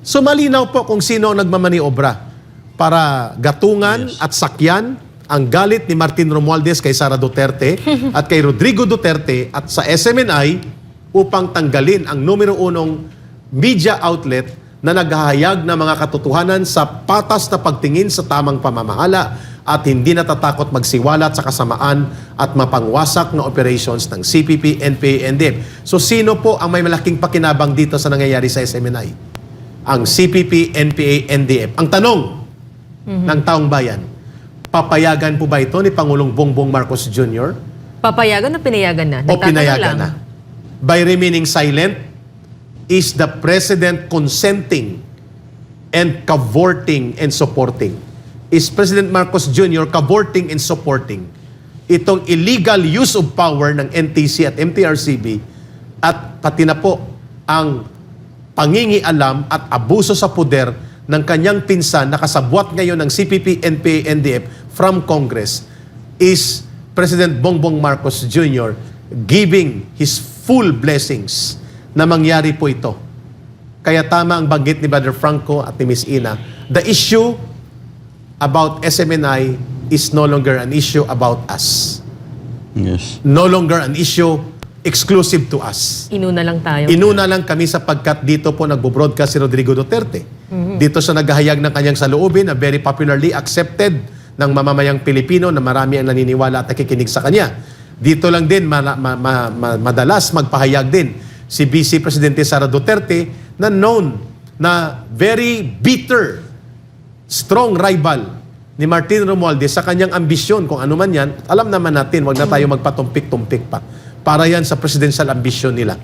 So malinaw po kung sino ang nagmamaniobra para gatungan at sakyan ang galit ni Martin Romualdez kay Sara Duterte at kay Rodrigo Duterte at sa SMNI upang tanggalin ang numero unong media outlet na naghahayag ng mga katotohanan sa patas na pagtingin sa tamang pamamahala at hindi natatakot magsiwalat sa kasamaan at mapangwasak na operations ng CPP, NPA, NDF. So sino po ang may malaking pakinabang dito sa nangyayari sa SMNI? Ang CPP, NPA, NDF. Ang tanong ng taong bayan, papayagan po ba ito ni Pangulong Bongbong Marcos Jr. Papayagan na pinayagan na? o pinayagan lang. na? By remaining silent, is the President consenting and cavorting and supporting? Is President Marcos Jr. cavorting and supporting itong illegal use of power ng NTC at MTRCB at pati na po ang pangingialam at abuso sa poder ng kanyang pinsan na kasabwat ngayon ng CPP, NPA, NDF from Congress is President Bongbong Marcos Jr. giving his full blessings na mangyari po ito. Kaya tama ang banggit ni Brother Franco at ni Miss Ina. The issue about SMNI is no longer an issue about us. Yes. No longer an issue exclusive to us. Inuna lang tayo. Inuna lang kami sapagkat dito po nagbo-broadcast si Rodrigo Duterte. Dito siya naghahayag ng kanyang saloobin na very popularly accepted ng mamamayang Pilipino na marami ang naniniwala at nakikinig sa kanya. Dito lang din ma- ma- ma- ma- madalas magpahayag din si Vice Presidente Sara Duterte na known na very bitter, strong rival ni Martin Romualdez sa kanyang ambisyon kung ano man yan. Alam naman natin, wag na tayo magpatumpik-tumpik pa. Para yan sa presidential ambition nila.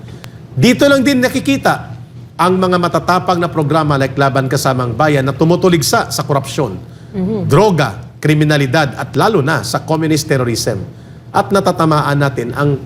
Dito lang din nakikita ang mga matatapang na programa like Laban Kasamang Bayan na tumutuligsa sa korupsyon, droga, kriminalidad at lalo na sa communist terrorism. At natatamaan natin ang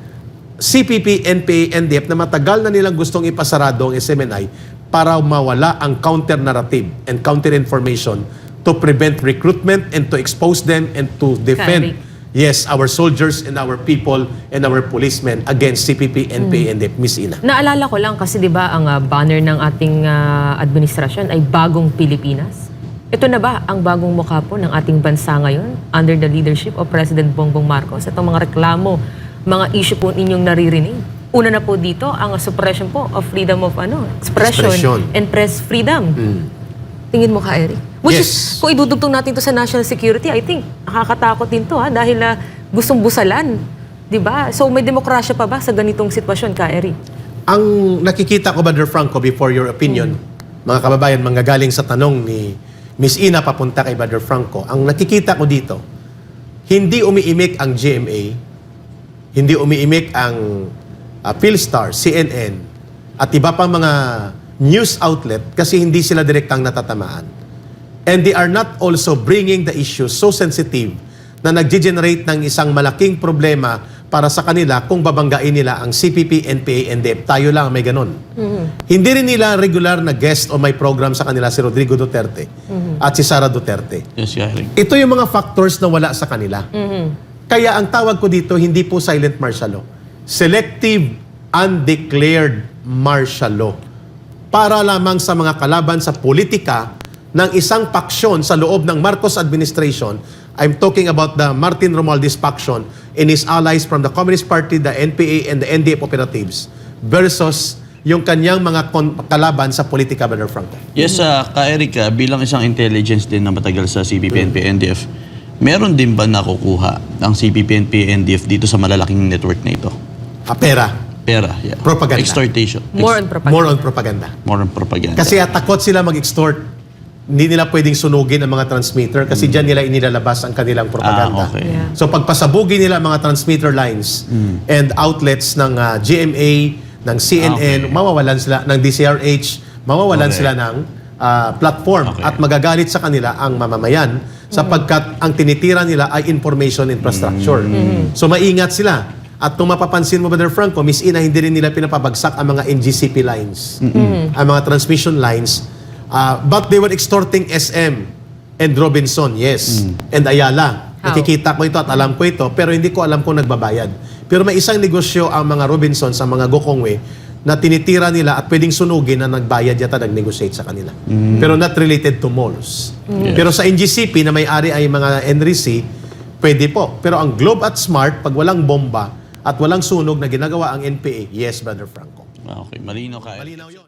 CPP, NPA, NDF na matagal na nilang gustong ipasarado ang SMNI para mawala ang counter-narrative and counter-information to prevent recruitment and to expose them and to defend Correct. Yes, our soldiers and our people and our policemen against CPP, NPA, NDF. Miss Ina. Naalala ko lang kasi 'di ba ang ah, banner ng ating ah, administrasyon ay Bagong Pilipinas. Ito na ba ang bagong mukha po ng ating bansa ngayon under the leadership of President Bongbong Marcos? Itong mga reklamo, mga issue po ninyong naririnig. Una na po dito ang suppression po of freedom of ano, expression, Expression. and press freedom. Tingin mo ka, Eric? Which Yes. is, kung idudugtong natin to sa national security, I think nakakatakot din to ha, dahil ah, gustong busalan. 'Di ba? So may demokrasya pa ba sa ganitong sitwasyon ka, Eric? Ang nakikita ko, Brother Franco, before your opinion, mga kababayan, manggagaling sa tanong ni Miss Ina papunta kay Brother Franco, ang nakikita ko dito, hindi umiimik ang GMA, hindi umiimik ang uh, Philstar, CNN, at iba pang mga news outlet kasi hindi sila direktang natatamaan. And they are not also bringing the issue so sensitive na nag-generate ng isang malaking problema para sa kanila kung babanggain nila ang CPP, NPA, NDF. Tayo lang ang may ganun. Hindi rin nila regular na guest o may program sa kanila si Rodrigo Duterte at si Sara Duterte. Yes, Eric. Ito yung mga factors na wala sa kanila. Kaya ang tawag ko dito, hindi po silent martial law. Selective undeclared martial law. Para lamang sa mga kalaban sa politika ng isang paksyon sa loob ng Marcos administration. I'm talking about the Martin Romualdez faction and his allies from the Communist Party, the NPA, and the NDF operatives versus yung kanyang mga kalaban sa politika, Brother Franco. Yes, uh, ka Eric, ah, bilang isang intelligence din na matagal sa CPP, NPA, NDF, meron din ba nakukuha ang CPP, NPA, NDF dito sa malalaking network na ito? Ah, pera. Pera, yeah. Propaganda. Extortation. More on propaganda. More on propaganda. More on propaganda. Kasi at takot sila mag-extort. Hindi nila pwedeng sunugin ang mga transmitter kasi diyan nila inilalabas ang kanilang propaganda. Ah, okay. Yeah. So pagpasabugin nila ang mga transmitter lines and outlets ng ah, GMA, ng CNN, Okay. mawawalan sila ng DCRH, mawawalan Correct. sila ng ah, platform Okay. at magagalit sa kanila ang mamamayan sapagkat ang tinitira nila ay information infrastructure. So maingat sila. At kung mapapansin mo, Brother Franco, Miss Ina, hindi rin nila pinapabagsak ang mga NGCP lines. Ang mga transmission lines. Ah, but they were extorting SM and Robinson, yes. And Ayala. How? Nakikita ko ito at alam ko ito, pero hindi ko alam kung nagbabayad. Pero may isang negosyo ang mga Robinson sa mga Gokongwe na tinitira nila at pwedeng sunugin na nagbayad yata nag-negotiate sa kanila. Pero not related to malls. Yes. Pero sa NGCP na may-ari ay mga NRC, pwede po. Pero ang Globe at Smart, pag walang bomba at walang sunog na ginagawa ang NPA, yes, Brother Franco. Ah, Okay, malino ka. Malinaw yun.